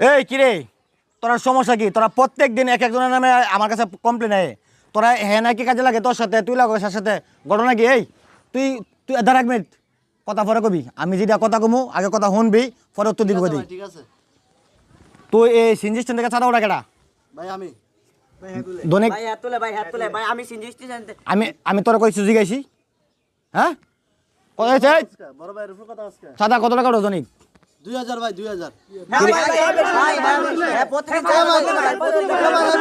এই কিরে তোরা সমস্যা কি? তোরা প্রত্যেক দিন এক একজনের নামে আমার কাছে কমপ্লেন আয় তোরা হ্যাঁ নাকি কাজে লাগে তোর সাথে? তুই লাগো সাথে সাথে। ঘটনা কি? এই তুই তুই দাঁড়া এক মিনিট কথা পরে কবি। আমি যেটা কথা কমু আগে কথা শুনবি পরে উত্তর দিবি ঠিক আছে তুই এই সিনজি স্ট্যান্ড থেকে চাঁদা ওটা কেটা ভাই আমি। দনিক ভাই হাত তুলে ভাই হাত তুলে। ভাই আমি সিনজি স্টেশন আমি আমি তোরা কই সুজি গাইছি? হ্যাঁ? কত হয়েছে এই? আজকে বড় ভাইয়ের উপর কথা আজকে কত টাকা দুই হাজার ভাই দুই হাজার ভাই ভাই ভাই প্রত্যেক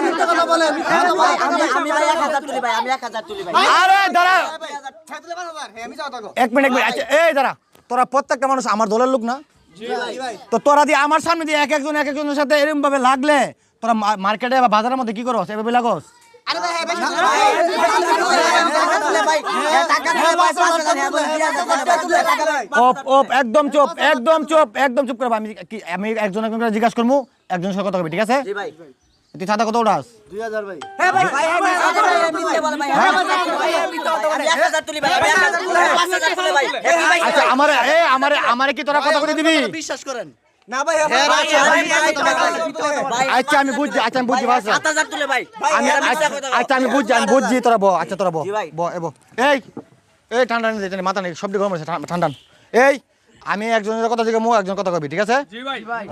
মিথ্যা কথা বলে মিথ্যা কথা বলে। আমি আমি ভাই 1000 তুলি ভাই আমি 1000 তুলি ভাই আরে দাঁড়া হ্যাঁ, এক মিনিট এক মিনিট আচ্ছা এই দাঁড়া তোরা প্রত্যেকটা মানুষ আমার দলের লোক না তো তোরা দিয়ে আমার সামনে দিয়ে এক একজন এক একজনের সাথে এরকম ভাবে লাগলে তোরা মা- মার্কেটে বা বাজারের মধ্যে কি করস এভাবে লাগস ভাই টাকা দিয়ে 5000 হ্যাঁ বল 2000 টাকা ভাই ওপ ওপ একদম চুপ একদম চুপ একদম চুপ করে আমি কি আমি একজন একজন করে জিজ্ঞাসা করব একজন সাথে কথা হবে ঠিক আছে জি ভাই তুই সাদা কত উঠাস দুই হাজার ভাই হ্যাঁ ভাই ভাই মিথ্যে বলে ভাই আমি 1000 তুলি ভাই আমি 1000 তুলি 5000 তুলি ভাই হ্যাঁ ভাই আচ্ছা আমারে এ আমারে আমারে কি তোরা কথা করে দিবি বিশ্বাস করেন ভাই আচ্ছা আমি বুঝছি আচ্ছা আমি বুঝছি বাসা 7000 তুলে ভাই। আমি আচ্ছা আচ্ছা, আমি বুঝছি আমি বুঝছি তোরা ব আচ্ছা তোরা ব ব এ ব এই এই ঠান্ডা নেই মাথা নেই সবটি গরম আছে ঠান্ডা এই আমি একজনের কথা জিজ্ঞাসা মো একজন কথা কবি ঠিক আছে? জি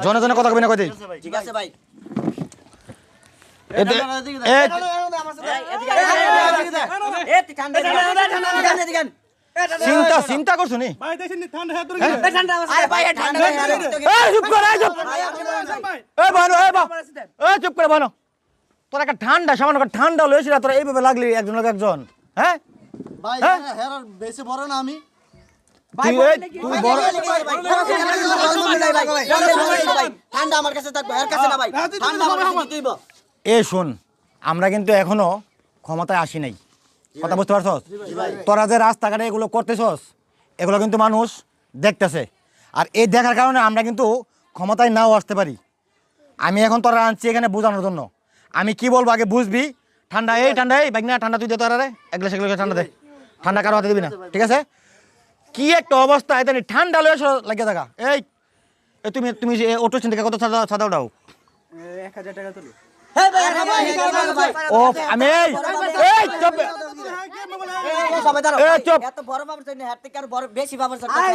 জনে জনে কথা কবি না কই দিই ঠিক আছে ভাই। এ ঠান্ডা চিন্তা চিন্তা করছ নি? ঠান্ডা আরে ভাই ঠান্ডা এই চুপ কর চুপ করে। বানো তোরা একটা ঠান্ডা সামান্য ঠান্ডা লইছিস তোরা এইভাবে লাগলি একজন লোক একজন। হ্যাঁ? ভাই হ্যাঁ? হের বেশি বড় না আমি। তুই এই- তুই বড় ঠান্ডা আমার কাছে থাকবে এর কাছে না ভাই। ঠান্ডা আমার কাছে এ শোন আমরা কিন্তু এখনও ক্ষমতায় আসি নাই। কথা বুঝতে পারছস? তোরা যে রাস্তাঘাটে এগুলো করতেছস এগুলো কিন্তু মানুষ দেখতেছে। আর এই দেখার কারণে আমরা কিন্তু ক্ষমতায় নাও আসতে পারি। আমি এখন তোরা আনছি এখানে বোঝানোর জন্য। আমি কি বলব আগে বুঝবি? ঠান্ডা এই ঠান্ডা এই বাইক না ঠান্ডা তুই দে তোরা রে। এগুলো সেগুলো ঠান্ডা দে। ঠান্ডা কারও হাতে দিবি না ঠিক আছে? কি একটা অবস্থা এটা ঠান্ডা লয়ে লাগিয়ে থাকা। এই তুমি তুমি যে অটো চিন্তা কত সাদা উঠাও ভাই ভাই ভাই ও আমি এই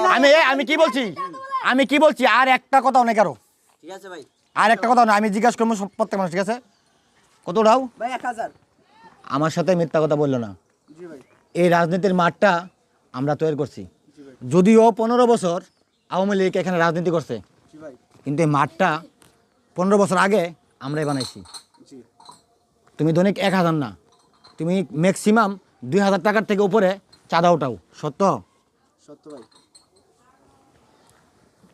আমি আমি কি বলছি? আমি কি বলছি? আর একটা ঠিক আছে ভাই। আর একটা কথা না আমি জিজ্ঞাসা করব সব- প্রত্যেক মানুষ ঠিক আছে? কত উঠাও? ভাই 1000 আমার সাথে মিথ্যা কথা বলল না। এই রাজনীতির মাঠটা আমরা তৈরি করছি। যদিও পনেরো বছর আওয়ামী লীগ এখানে রাজনীতি করছে। কিন্তু এই মাঠটা পনেরো বছর আগে আমরাই বানাইছি। তুমি দৈনিক এক হাজার না। তুমি ম্যাক্সিমাম দুই হাজার টাকার থেকে উপরে চাঁদা উঠাও সত্য? সত্য ভাই।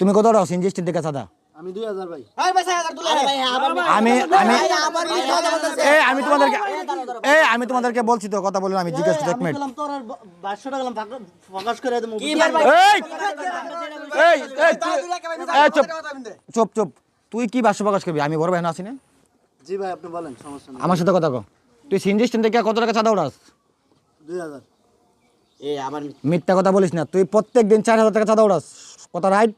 তুমি কত উঠাও সিনজিস্টির থেকে চাঁদা? আমি দুই হাজার ভাই। আরে ভাই 1000 তুলে আরে ভাই আবার আমি আমি আবার মিথ্যা কথা বলতেছে এই আমি তোমাদেরকে এই আমি তোমাদেরকে বলছি তো কথা বললাম আমি জিজ্ঞেস করতে এক মিনিট এই! চুপ। চুপ চুপ। তুই কি বাস্য প্রকাশ করবি? আমি বড় ভাই না আছি না জি ভাই আপনি বলেন সমস্যা আমার সাথে কথা কো তুই সিনজি স্ট্যান্ড থেকে কত টাকা চাঁদা উড়াস মিথ্যা কথা বলিস না তুই প্রত্যেক দিন চার হাজার টাকা চাঁদা উড়াস। কথা রাইট?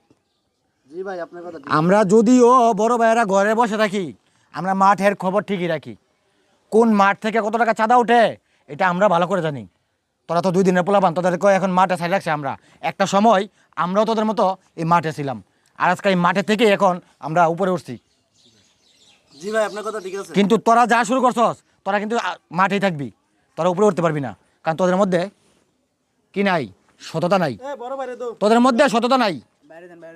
জি ভাই আপনার কথা আমরা যদিও বড় ভাইয়েরা ঘরে বসে থাকি আমরা মাঠের খবর ঠিকই রাখি। কোন মাঠ থেকে কত টাকা চাঁদা ওঠে এটা আমরা ভালো করে জানি। তোরা তো দুই দিনের পোলাপান তোদেরকে এখন মাঠে সাইড রাখছে আমরা। একটা সময় আমরাও তোদের মতো এই মাঠে ছিলাম আর আজকে এই মাঠে থেকে এখন আমরা উপরে উঠছি। জি ভাই আপনার কথা ঠিক আছে। কিন্তু তোরা যা শুরু করছস তোরা কিন্তু মাঠেই থাকবি তোরা উপরে উঠতে পারবি না। কারণ তোদের মধ্যে কি নাই? সততা নাই। তোদের মধ্যে সততা নাই।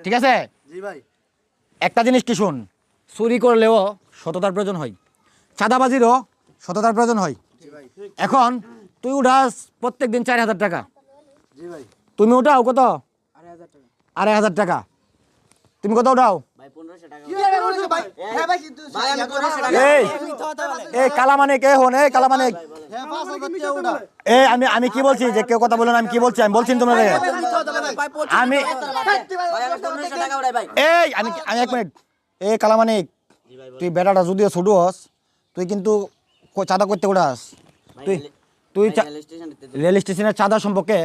ঠিক আছে? একটা জিনিস কি শুন চুরি করলেও সততার প্রয়োজন হয়। চাঁদাবাজিরও সততার প্রয়োজন হয়। এখন তুই উঠাস প্রত্যেক দিন চার হাজার টাকা। তুমি উঠাও কত? আড়াই হাজার টাকা। তুমি কত উঠাও? ভাই 1500 টাকা ভাই? আমি 1500 টাকা এই এই কালামানিক এ হন এই কালামানিক। হ্যাঁ পাঁচ হাজার টাকা ওটা এ আমি আমি কি বলছি? যে কেউ কথা বলেন আমি কি বলছি? আমি বলছি তোমরা আমি ভাই আমি 1500 টাকা উড়াই ভাই। এই আমি আমি এক মিনিট। এ কালামানিক তুই বেটাটা যদিও ছোট হস তুই কিন্তু চাঁদা করতে উঠাস তুই তুই রেল স্টেশনের চাঁদা সম্পর্কে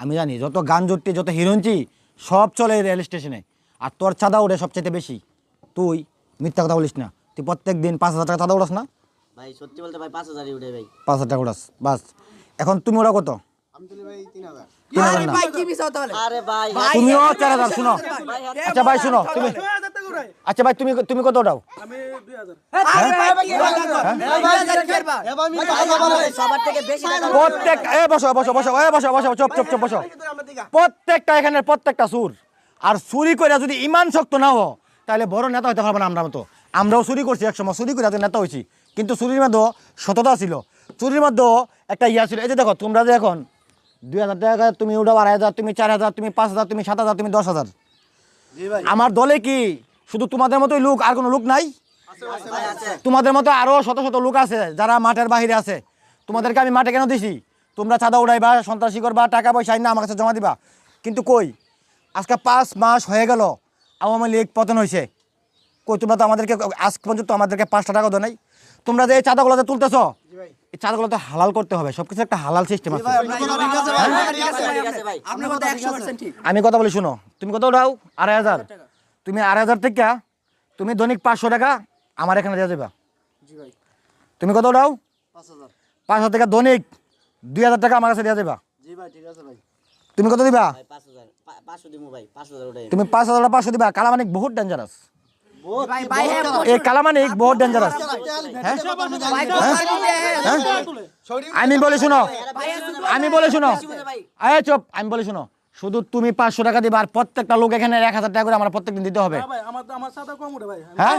আমি জানি যত গান জুটটি যত হিরঞ্চি সব চলে এই রেল স্টেশনে। আর তোর চাঁদা ওঠে সবচেয়ে বেশি। তুই মিথ্যা কথা বলিস না। তুই প্রত্যেক দিন পাঁচ হাজার টাকা চাঁদা উড়াস না? ভাই সত্যি বলতে ভাই পাঁচ হাজারই উঠে ভাই। পাঁচ হাজার টাকা উড়াস বাস। এখন তুমি ওরা কত? তুমিও চার হাজার শুনো আচ্ছা ভাই শুনো তুমি আচ্ছা ভাই তুমি তুমি কত উঠাও এবার আমি টাকা বাড়াই। সবার থেকে বেশি টাকা প্রত্যেক এ বসো বসো বসো এ বসো বসো চপ চপ চপ বসো। প্রত্যেকটা এখানে প্রত্যেকটা সুর। আর চুরি করে যদি ইমান শক্ত না হো তাহলে বড় নেতা হতে পারবে না আমরা মতো। আমরাও চুরি করছি এক সময় চুরি করে নেতা হয়েছি কিন্তু চুরির মধ্যে সততা ছিল। চুরির মধ্যে একটা ইয়া ছিল এই যে দেখো তোমরা যে এখন দুই হাজার টাকা তুমি উঠাও আড়াই হাজার তুমি চার হাজার তুমি পাঁচ হাজার তুমি সাত হাজার তুমি দশ হাজার। আমার দলে কি শুধু তোমাদের মতোই লোক আর কোনো লোক নাই? তোমাদের মতো আরও শত শত লোক আছে যারা মাঠের বাহিরে আছে। তোমাদেরকে আমি মাঠে কেন দিছি? তোমরা চাঁদা উড়াইবা সন্ত্রাসী করবা টাকা পয়সা আইন না আমার কাছে জমা দিবা। কিন্তু কই? আজকে পাঁচ মাস হয়ে গেল আওয়ামী লীগ পতন হয়েছে কই তোমরা তো আমাদেরকে আজ পর্যন্ত আমাদেরকে পাঁচটা টাকা দেয় নাই। তোমরা যে এই চাঁদাগুলো যে তুলতেছ এই চাঁদাগুলো তো হালাল করতে হবে। সবকিছু একটা হালাল সিস্টেম আছে। ঠিক আছে আমি কথা বলি শুনো। তুমি কত উঠাও? আড়াই হাজার। তুমি আড়াই হাজার থেকে তুমি দৈনিক পাঁচশো টাকা আমার এখানে দেওয়া যাবা তুমি কত উঠাও? পাঁচ হাজার। পাঁচ হাজার টাকা দৈনিক দুই হাজার টাকা আমার কাছে দেওয়া জি ভাই ঠিক আছে ভাই। তুমি কত দিবা তুমি পাঁচ হাজার পাঁচশো দিবা কালামানিক বহুত ডেঞ্জারাস বহুত এই কালামানিক বহুত ডেঞ্জারাস হ্যাঁ আমি বলে শুনো আমি বলে শুনো আয় চুপ আমি বলে শুনো শুধু তুমি পাঁচশো টাকা দিবা আর প্রত্যেকটা লোক এখানে এক হাজার টাকা করে আমার প্রত্যেকদিন দিতে হবে। ভাই আমার আমার সাদা কম উঠে ভাই। হ্যাঁ?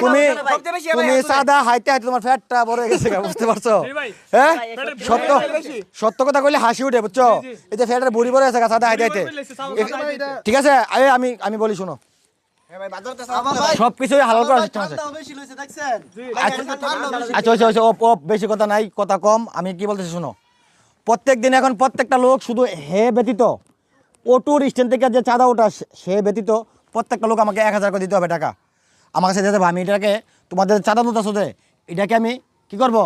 তুমি তুমি সাদা হাইতে হাইতে তোমার ফ্যাটটা বড় হয়ে গেছে বুঝতে পারছ? হ্যাঁ? সত্য সত্য কথা কইলে হাসি উঠে বুঝছ? এই যে ফ্যাটের বুড়ি বড় হয়েছে সাদা হাইতে হাইতে ঠিক আছে? আমি আমি বলি শুনো। আবার সব কিছুই হালাল করার সিস্টেম আছে। আচ্ছা ওপ ওপ বেশি কথা নাই কথা কম আমি কি বলতেছি শুনো? প্রত্যেক দিন এখন প্রত্যেকটা লোক শুধু হে ব্যতীত অটুর স্ট্যান্ড থেকে যে চাঁদা ওঠা সে- ব্যতীত প্রত্যেকটা লোক আমাকে এক হাজার করে দিতে হবে টাকা। আমার কাছে দিতে হবে আমি এটাকে তোমাদের চাঁদা মতো আসো এটাকে আমি কি করব?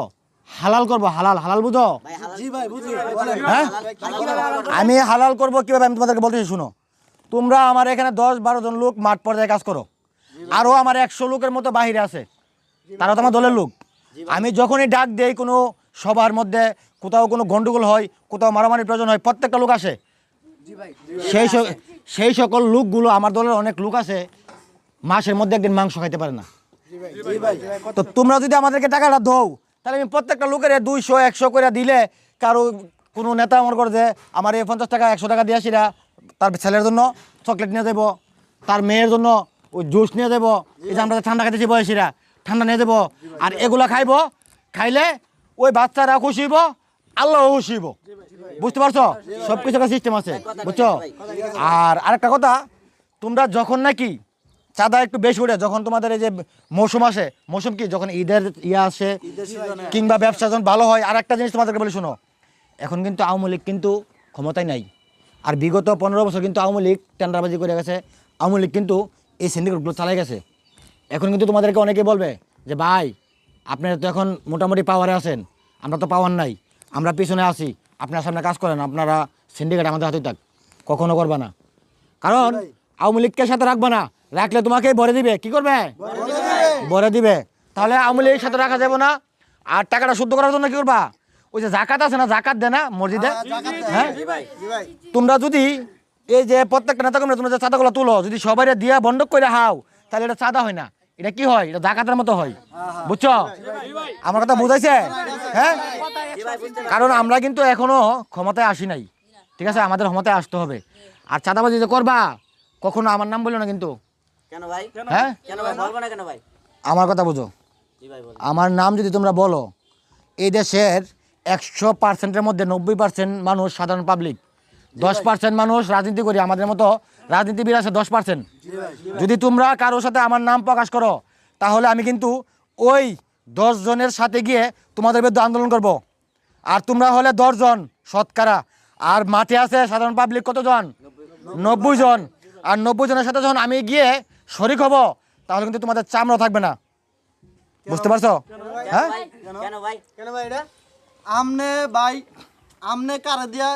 হালাল করব হালাল হালাল বুঝো? হ্যাঁ? আমি হালাল করব কীভাবে আমি তোমাদেরকে বলতেছি শুনো? তোমরা আমার এখানে দশ বারো জন লোক মাঠ পর্যায়ে কাজ করো। আরও আমার একশো লোকের মতো বাহিরে আছে। তারা তো আমার দলের লোক। আমি যখনই ডাক দেই কোনো সবার মধ্যে, কোথাও কোনো গন্ডগোল হয়, কোথাও মারামারির প্রয়োজন হয়, প্রত্যেকটা লোক আসে। সেই সেই সকল লোকগুলো আমার দলের অনেক লোক আছে, মাসের মধ্যে একদিন মাংস খাইতে পারে না। তো তোমরা যদি আমাদেরকে টাকাটা দৌ তাহলে আমি প্রত্যেকটা লোকের দুইশো, একশো করে দিলে কারও কোনো নেতা আমার করে যে, আমার এই পঞ্চাশ টাকা, একশো টাকা দিয়ে আসিরা তার ছেলের জন্য চকলেট নিয়ে দেবো তার মেয়ের জন্য ওই জুস নিয়ে দেবো এই যে আমরা ঠান্ডা খাইতেছি বয়সীরা, ঠান্ডা নিয়ে দেবো আর এগুলা খাইবো, খাইলে ওই বাচ্চারা খুশি হইব আল্লাহ খুশি হইব। বুঝতে পারছ? সব কিছু একটা সিস্টেম আছে, বুঝছ? আর আরেকটা কথা, তোমরা যখন নাকি চাঁদা একটু বেশি উঠে যখন তোমাদের এই যে মৌসুম আসে, মৌসুম কি? যখন ঈদের ইয়ে আসে, কিংবা ব্যবসা যখন ভালো হয় আর একটা জিনিস তোমাদেরকে বলে, শোনো। এখন কিন্তু আওয়ামী লীগ কিন্তু ক্ষমতায় নাই। আর বিগত পনেরো বছর কিন্তু আওয়ামী লীগ টেন্ডারবাজি করে গেছে। আওয়ামী লীগ কিন্তু এই সিন্ডিকেটগুলো চালাই গেছে। এখন কিন্তু তোমাদেরকে অনেকে বলবে যে ভাই আপনারা তো এখন মোটামুটি পাওয়ারে আছেন। আমরা তো পাওয়ার নাই। আমরা পিছনে আছি। আপনারা সামনে কাজ করেন। আপনারা সিন্ডিকেট আমাদের হাতে থাক। কখনো করবে না। কারণ আওয়ামী লীগকে সাথে রাখবে না। রাখলে তোমাকে ভরে দিবে। কি করবে? ভরে দিবে। তাহলে আওয়ামী লীগের সাথে রাখা যাবে না। আর টাকাটা শুদ্ধ করার জন্য কি করবা? ওই যে জাকাত আছে না জাকাত দে না মসজিদে? হ্যাঁ তোমরা যদি এই যে প্রত্যেকটা নেতা কর্মী তোমরা যে চাঁদাগুলো তুলো যদি সবাই দিয়া বন্ধ করে হাও তাহলে এটা চাঁদা হয় না। এটা কি হয়? এটা জাকাতের মতো হয়। বুঝছ? আমার কথা বুঝাইছে? হ্যাঁ? কারণ আমরা কিন্তু এখনও ক্ষমতায় আসি নাই। ঠিক আছে? আমাদের ক্ষমতায় আসতে হবে। আর চাঁদাবাজি যে করবা কখনো আমার নাম বলল না কিন্তু। হ্যাঁ? কেন ভাই? বলব না কেন ভাই? আমার কথা বুঝো। জি ভাই বল। আমার নাম যদি তোমরা বলো এই দেশের একশো পার্সেন্টের মধ্যে নব্বই পার্সেন্ট মানুষ সাধারণ পাবলিক দশ পার্সেন্ট মানুষ রাজনীতি করি আমাদের মতো রাজনীতিবিদ আছে দশ পার্সেন্ট। যদি তোমরা কারোর সাথে আমার নাম প্রকাশ করো তাহলে আমি কিন্তু ওই দশ জনের সাথে গিয়ে তোমাদের বিরুদ্ধে আন্দোলন করব। আর তোমরা হলে দশজন শতকরা। আর মাঠে আছে সাধারণ পাবলিক কতজন? নব্বই জন। আর নব্বই জনের সাথে যখন আমি গিয়ে শরিক হব তাহলে কিন্তু তোমাদের চামড়া থাকবে না। বুঝতে পারছ? হ্যাঁ? কেন ভাই? কেন ভাই এটা? আমনে ভাই আমনে কারে দিয়া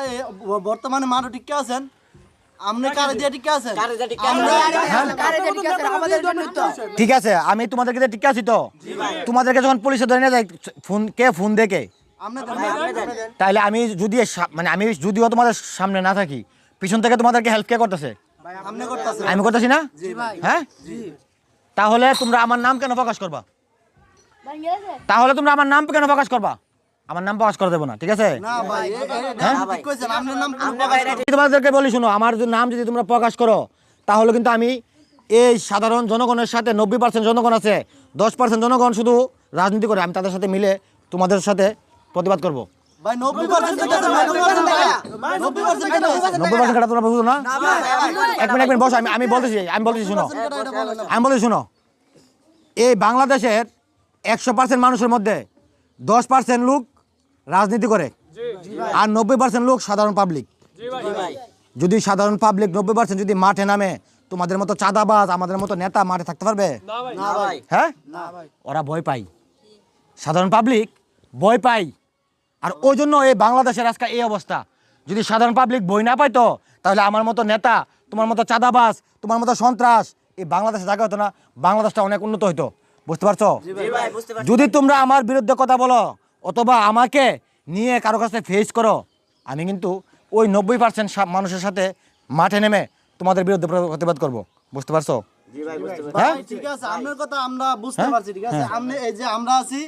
বর্তমানে মাঠে টিকে আছেন? আপনি কারে দিয়ে ঠিক আছে আমি তোমাদেরকে ঠিক আছি তো? তোমাদেরকে যখন পুলিশে ধরে নিয়ে যায় ফোন কে ফোন দেখে? তাইলে আমি যদি মানে আমি যদিও তোমাদের সামনে না থাকি পিছন থেকে তোমাদেরকে হেল্প কে করতেছে? আমি করতেছি না? হ্যাঁ? তাহলে তোমরা আমার নাম কেন প্রকাশ করবা? তাহলে তোমরা আমার নাম কেন প্রকাশ করবা? আমার নাম প্রকাশ করে দেবো না ঠিক আছে? হ্যাঁ? তোমাদেরকে বলি শুনো আমার নাম যদি তোমরা প্রকাশ করো তাহলে কিন্তু আমি এই সাধারণ জনগণের সাথে নব্বই পার্সেন্ট জনগণ আছে দশ পার্সেন্ট জনগণ শুধু রাজনীতি করে আমি তাদের সাথে মিলে তোমাদের সাথে প্রতিবাদ করব। ভাই 90% ঠিক আছে ভাই 90% টাকা 90% কেন নব্বই পার্সেন্ট কাটা তোমরা বুঝো না? এক মিনিট এক মিনিট বসো আমি বলতেছি আমি বলতেছি শুনো। আমি বলতেছি শুনো। এই বাংলাদেশের একশো পার্সেন্ট মানুষের মধ্যে দশ পার্সেন্ট লোক রাজনীতি করে। আর নব্বই পার্সেন্ট লোক সাধারণ পাবলিক যদি সাধারণ পাবলিক নব্বই পার্সেন্ট যদি মাঠে নামে তোমাদের মতো চাঁদাবাজ আমাদের মতো নেতা মাঠে থাকতে পারবে? হ্যাঁ? ওরা ভয় পাই সাধারণ পাবলিক ভয় পাই আর ওই জন্য এই বাংলাদেশের আজকে এই অবস্থা। যদি সাধারণ পাবলিক বই না পাইতো তাহলে আমার মতো নেতা তোমার মতো চাঁদাবাজ তোমার মতো সন্ত্রাস এই বাংলাদেশে জায়গা হতো না। বাংলাদেশটা অনেক উন্নত হতো বুঝতে পারছ? জি ভাই, বুঝতে পারছি। যদি তোমরা আমার বিরুদ্ধে কথা বলো অথবা আমাকে নিয়ে কারও কাছে ফেস করো। আমি কিন্তু ওই নব্বই পার্সেন্ট মানুষের সাথে মাঠে নেমে তোমাদের বিরুদ্ধে প্রতিবাদ করব। বুঝতে পারছ? জি ভাই, বুঝতে পারছি। হ্যাঁ? ঠিক আছে আপনার কথা আমরা বুঝতে পারছি ঠিক আছে? আপনি এই যে আমরা আছি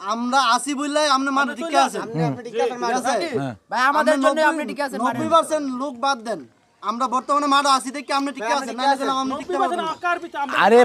আমরা আছি বললে আপনি মাঠে ঠিক আছে ঠিক আছে? হ্যাঁ। ভাই আমাদের জন্য আপনি ঠিক আছে 90% লোক বাদ দেন। আমরা বর্তমানে মাঠে আছি দেখি আপনি ঠিক আছে না আপনি ঠিক নব্বই পার্সেন্ট আকার পিছু আমরা আরে